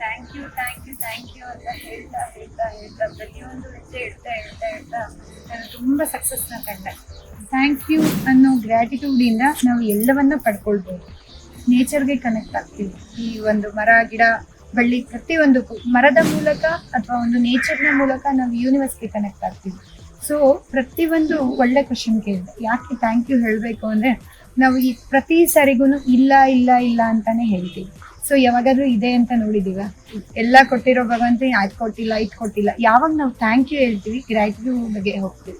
Thank you thank you thank you ಅಂತ ಹೇಳ್ತಾ ಹೇಳ್ತಾ ಹೇಳ್ತಾ ಪ್ರತಿಯೊಂದು ಹೆಜ್ಜೆ ಹೇಳ್ತಾ ಹೇಳ್ತಾ ಹೇಳ್ತಾ ನಾನು ತುಂಬ ಸಕ್ಸಸ್ನ ಕಂಡೆ. ಥ್ಯಾಂಕ್ ಯು ಅನ್ನೋ ಗ್ರ್ಯಾಟಿಟ್ಯೂಡ್ ಇಂದ ನಾವು ಎಲ್ಲವನ್ನ ಪಡ್ಕೊಳ್ಬೋದು. ನೇಚರ್ಗೆ ಕನೆಕ್ಟ್ ಆಗ್ತೀವಿ. ಈ ಒಂದು ಮರ, ಗಿಡ, ಬಳ್ಳಿ ಪ್ರತಿಯೊಂದು ಮರದ ಮೂಲಕ ಅಥವಾ ಒಂದು ನೇಚರ್ನ ಮೂಲಕ ನಾವು ಯೂನಿವರ್ಸ್ಗೆ ಕನೆಕ್ಟ್ ಆಗ್ತೀವಿ. ಸೊ ಪ್ರತಿಯೊಂದು ಒಳ್ಳೆ ಕ್ವಶನ್ ಕೇಳಿದೆ. ಯಾಕೆ ಥ್ಯಾಂಕ್ ಯು ಹೇಳಬೇಕು ಅಂದರೆ, ನಾವು ಈ ಪ್ರತಿ ಸಾರಿಗೂ ಇಲ್ಲ ಇಲ್ಲ ಇಲ್ಲ ಅಂತಾನೆ ಹೇಳ್ತೀವಿ. ಸೊ ಯಾವಾಗಾದ್ರೂ ಇದೆ ಅಂತ ನೋಡಿದೀವ ಎಲ್ಲ ಕೊಟ್ಟಿರೋ ಭಗವಂತ ಅದ್ ಕೊಟ್ಟಿಲ್ಲ, ಇದು ಕೊಟ್ಟಿಲ್ಲ. ಯಾವಾಗ ನಾವು ಥ್ಯಾಂಕ್ ಯು ಹೇಳ್ತೀವಿ ಗ್ರ್ಯಾಟಿಟ್ಯೂಡ್ಗೆ ಹೋಗ್ತೀವಿ.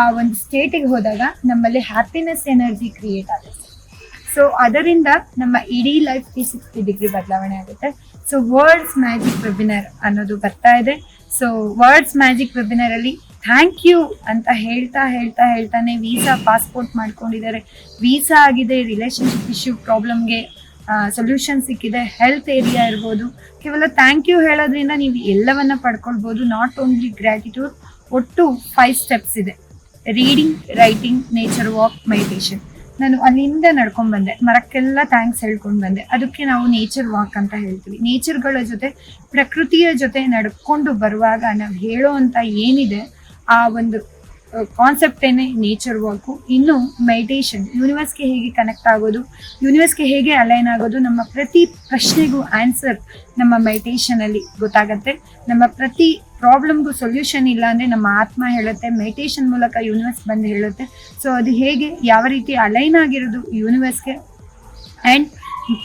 ಆ ಒಂದು ಸ್ಟೇಟಿಗೆ ಹೋದಾಗ ನಮ್ಮಲ್ಲಿ ಹ್ಯಾಪಿನೆಸ್ ಎನರ್ಜಿ ಕ್ರಿಯೇಟ್ ಆಗುತ್ತೆ. ಸೊ ಅದರಿಂದ ನಮ್ಮ ಇಡೀ ಲೈಫ್ ತ್ರೀ ಸಿಕ್ಸ್ಟಿ ಡಿಗ್ರಿ ಬದಲಾವಣೆ ಆಗುತ್ತೆ. ಸೊ ವರ್ಡ್ಸ್ ಮ್ಯಾಜಿಕ್ ವೆಬಿನಾರ್ ಅನ್ನೋದು ಬರ್ತಾ ಇದೆ. ಸೊ ವರ್ಡ್ಸ್ ಮ್ಯಾಜಿಕ್ ವೆಬಿನಾರ್ ಅಲ್ಲಿ ಥ್ಯಾಂಕ್ ಯು ಅಂತ ಹೇಳ್ತಾ ಹೇಳ್ತಾ ಹೇಳ್ತಾನೆ ವೀಸಾ ಪಾಸ್ಪೋರ್ಟ್ ಮಾಡ್ಕೊಂಡಿದ್ದಾರೆ. ವೀಸಾ ಆಗಿದೆ ರಿಲೇಶನ್ಶಿಪ್ ಇಶ್ಯೂ ಪ್ರಾಬ್ಲಮ್ಗೆ ಸೊಲ್ಯೂಷನ್ ಸಿಕ್ಕಿದೆ ಹೆಲ್ತ್ ಏರಿಯಾ ಇರ್ಬೋದು. ಕೇವಲ ಥ್ಯಾಂಕ್ ಯು ಹೇಳೋದ್ರಿಂದ ನೀವು ಎಲ್ಲವನ್ನ ಪಡ್ಕೊಳ್ಬೋದು. ನಾಟ್ ಓನ್ಲಿ ಗ್ರ್ಯಾಟಿಟ್ಯೂಡ್ ಒಟ್ಟು ಫೈವ್ ಸ್ಟೆಪ್ಸ್ ಇದೆ. Reading writing nature walk meditation ನಾನು ಅಲ್ಲಿಂದ ನಡ್ಕೊಂಡು ಬಂದೆ. ಮರಕ್ಕೆಲ್ಲ ಥ್ಯಾಂಕ್ಸ್ ಹೇಳ್ಕೊಂಡು ಬಂದೆ. ಅದಕ್ಕೆ ನಾವು ನೇಚರ್ ವಾಕ್ ಅಂತ ಹೇಳ್ತೀವಿ. ನೇಚರ್ಗಳ ಜೊತೆ, ಪ್ರಕೃತಿಯ ಜೊತೆ ನಡ್ಕೊಂಡು ಬರುವಾಗ ನಾವು ಹೇಳೋ ಅಂತ ಏನಿದೆ ಆ ಒಂದು ಕಾನ್ಸೆಪ್ಟ್ ಏನೇ ನೇಚರ್ ವಾಕು ಇನ್ನು ಮೆಡಿಟೇಷನ್ ಯೂನಿವರ್ಸ್ಗೆ ಹೇಗೆ ಕನೆಕ್ಟ್ ಆಗೋದು? ಯೂನಿವರ್ಸ್ಗೆ ಹೇಗೆ ಅಲೈನ್ ಆಗೋದು? ನಮ್ಮ ಪ್ರತಿ ಪ್ರಶ್ನೆಗೂ ಆನ್ಸರ್ ನಮ್ಮ ಮೆಡಿಟೇಷನ್ ಅಲ್ಲಿ ಗೊತ್ತಾಗತ್ತೆ. ನಮ್ಮ ಪ್ರತಿ ಪ್ರಾಬ್ಲಮ್ಗೂ ಸೊಲ್ಯೂಷನ್ ಇಲ್ಲ ಅಂದ್ರೆ ನಮ್ಮ ಆತ್ಮ ಹೇಳುತ್ತೆ ಮೆಡಿಟೇಷನ್ ಮೂಲಕ ಯೂನಿವರ್ಸ್ ಬಂದು ಹೇಳುತ್ತೆ. ಸೊ ಅದು ಹೇಗೆ, ಯಾವ ರೀತಿ ಅಲೈನ್ ಆಗಿರೋದು ಯೂನಿವರ್ಸ್ಗೆ ಆ್ಯಂಡ್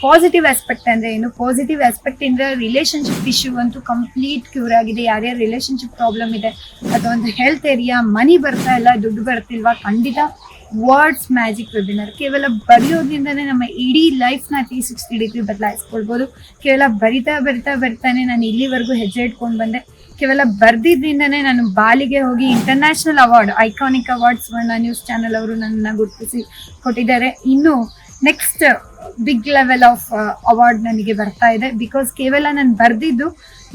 ಪಾಸಿಟಿವ್ ಆಸ್ಪೆಕ್ಟ್ ಅಂದ್ರೆ ಏನು? ಪಾಸಿಟಿವ್ ಆಸ್ಪೆಕ್ಟ್ ಇಂದ ರಿಲೇಶನ್ಶಿಪ್ ಇಶ್ಯೂ ಅಂತೂ ಕಂಪ್ಲೀಟ್ ಕ್ಯೂರ್ ಆಗಿದೆ. ಯಾರ್ಯಾರ ರಿಲೇಶನ್ಶಿಪ್ ಪ್ರಾಬ್ಲಮ್ ಇದೆ, ಅದೊಂದು ಹೆಲ್ತ್ ಏರಿಯಾ ಮನಿ ಬರ್ತಾ ಇಲ್ಲ, ದುಡ್ಡು ಬರ್ತಿಲ್ವಾ ಖಂಡಿತ ವರ್ಡ್ಸ್ ಮ್ಯಾಜಿಕ್ ವೆಬಿನಾರ್ ಕೇವಲ ಬರೆಯೋದ್ರಿಂದನೇ ನಮ್ಮ ಇಡೀ ಲೈಫ್ನ ತ್ರೀ ಸಿಕ್ಸ್ಟಿ ಡಿಗ್ರಿ ಬದಲಾಯಿಸ್ಕೊಳ್ಬೋದು. ಕೇವಲ ಬರಿತಾ ಬರಿತಾ ಬರ್ತಾನೆ ನಾನು ಇಲ್ಲಿವರೆಗೂ ಹೆಜ್ಜೆ ಇಟ್ಕೊಂಡು ಬಂದೆ. ಕೇವಲ ಬರ್ದಿದ್ರಿಂದನೇ ನಾನು ಬಾಲಿಗೆ ಹೋಗಿ international award iconic awards Varna news channel ಅವರು ನನ್ನನ್ನು ಗುರುತಿಸಿ ಕೊಟ್ಟಿದ್ದಾರೆ. ಇನ್ನು next big level of award ನನಗೆ ಬರ್ತಾ ಇದೆ. ಬಿಕಾಸ್ ಕೇವಲ ನಾನು ಬರೆದಿದ್ದು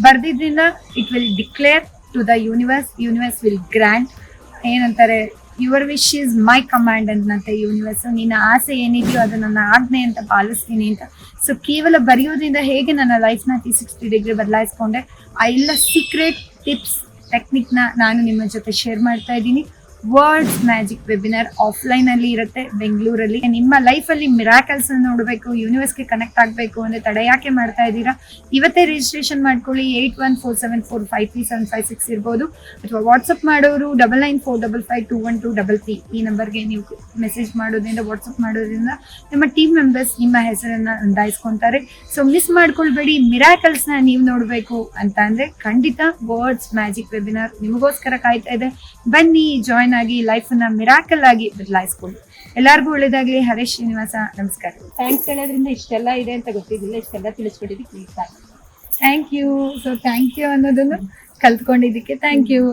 ಬರ್ದಿದ್ದರಿಂದ it will declare to the universe universe will grant ಏನಂತಾರೆ your wish is my command ಅಂತಂತೆ universe ನಿನ್ನ ಆಸೆ ಏನಿದೆಯೋ ಅದು ನನ್ನ ಆಜ್ಞೆ ಅಂತ ಪಾಲಿಸ್ತೀನಿ ಅಂತ. ಸೊ ಕೇವಲ ಬರೆಯೋದ್ರಿಂದ ಹೇಗೆ ನನ್ನ ಲೈಫ್ನ ತ್ರೀ ಸಿಕ್ಸ್ಟಿ ಡಿಗ್ರಿ ಬದಲಾಯಿಸ್ಕೊಂಡೆ? ಆ ಎಲ್ಲ ಸೀಕ್ರೆಟ್ ಟಿಪ್ಸ್ ಟೆಕ್ನಿಕ್ನ ನಾನು ನಿಮ್ಮ ಜೊತೆ ಶೇರ್ ಮಾಡ್ತಾ ಇದ್ದೀನಿ. ವರ್ಡ್ಸ್ ಮ್ಯಾಜಿಕ್ ವೆಬಿನಾರ್ ಆಫ್ಲೈನ್ ಅಲ್ಲಿ ಇರುತ್ತೆ, ಬೆಂಗಳೂರಲ್ಲಿ. ನಿಮ್ಮ ಲೈಫ್ ಅಲ್ಲಿ ಮಿರಾಕಲ್ಸ್ ನೋಡಬೇಕು ಯೂನಿವರ್ಸ್ಗೆ ಕನೆಕ್ಟ್ ಆಗಬೇಕು ಅಂದ್ರೆ ತಡೆ ಯಾಕೆ ಮಾಡ್ತಾ ಇದ್ದೀರಾ? ಇವತ್ತೇ ರಿಜಿಸ್ಟ್ರೇಷನ್ ಮಾಡ್ಕೊಳ್ಳಿ eight one four seven four five three seven five six ಇರ್ಬೋದು. ಅಥವಾ ವಾಟ್ಸಪ್ ಮಾಡೋರು double nine four double five two one two double three ಈ ನಂಬರ್ಗೆ ನೀವು ಮೆಸೇಜ್ ಮಾಡೋದ್ರಿಂದ ವಾಟ್ಸಪ್ ಮಾಡೋದ್ರಿಂದ ನಮ್ಮ ಟೀಮ್ ಮೆಂಬರ್ಸ್ ನಿಮ್ಮ ಹೆಸರನ್ನ ನೋಂದಾಯಿಸ್ಕೊಂತಾರೆ ಸೊ ಮಿಸ್ ಮಾಡ್ಕೊಳ್ಬೇಡಿ ಮಿರಾಕಲ್ಸ್ನ ನೀವು ನೋಡಬೇಕು ಅಂತ ಅಂದ್ರೆ ಖಂಡಿತ ವರ್ಡ್ಸ್ ಮ್ಯಾಜಿಕ್ ವೆಬಿನಾರ್ ನಿಮಗೋಸ್ಕರ ಕಾಯ್ತಾ ಇದೆ. ಬನ್ನಿ ಜಾಯ್ನ್ ಆಗಿ ಲೈಫ್ ಅನ್ನ ಮಿರಾಕಲ್ ಆಗಿ ಬದಲಾಯಿಸ್ಕೊಂಡು ಎಲ್ಲರಿಗೂ ಒಳ್ಳೇದಾಗ್ಲಿ. ಹರೇಶ್ ಶ್ರೀನಿವಾಸ ನಮಸ್ಕಾರ. ಥ್ಯಾಂಕ್ಸ್ ಹೇಳೋದ್ರಿಂದ ಇಷ್ಟೆಲ್ಲ ಇದೆ ಅಂತ ಗೊತ್ತಿದ್ದಿಲ್ಲ. ಇಷ್ಟೆಲ್ಲ ತಿಳಿಸ್ಕೊಟ್ಟಿದ್ದಕ್ಕೆ thank you so thank you ಅನ್ನೋದನ್ನು ಕಲ್ತ್ಕೊಂಡಿದ್ದಕ್ಕೆ ಥ್ಯಾಂಕ್ ಯು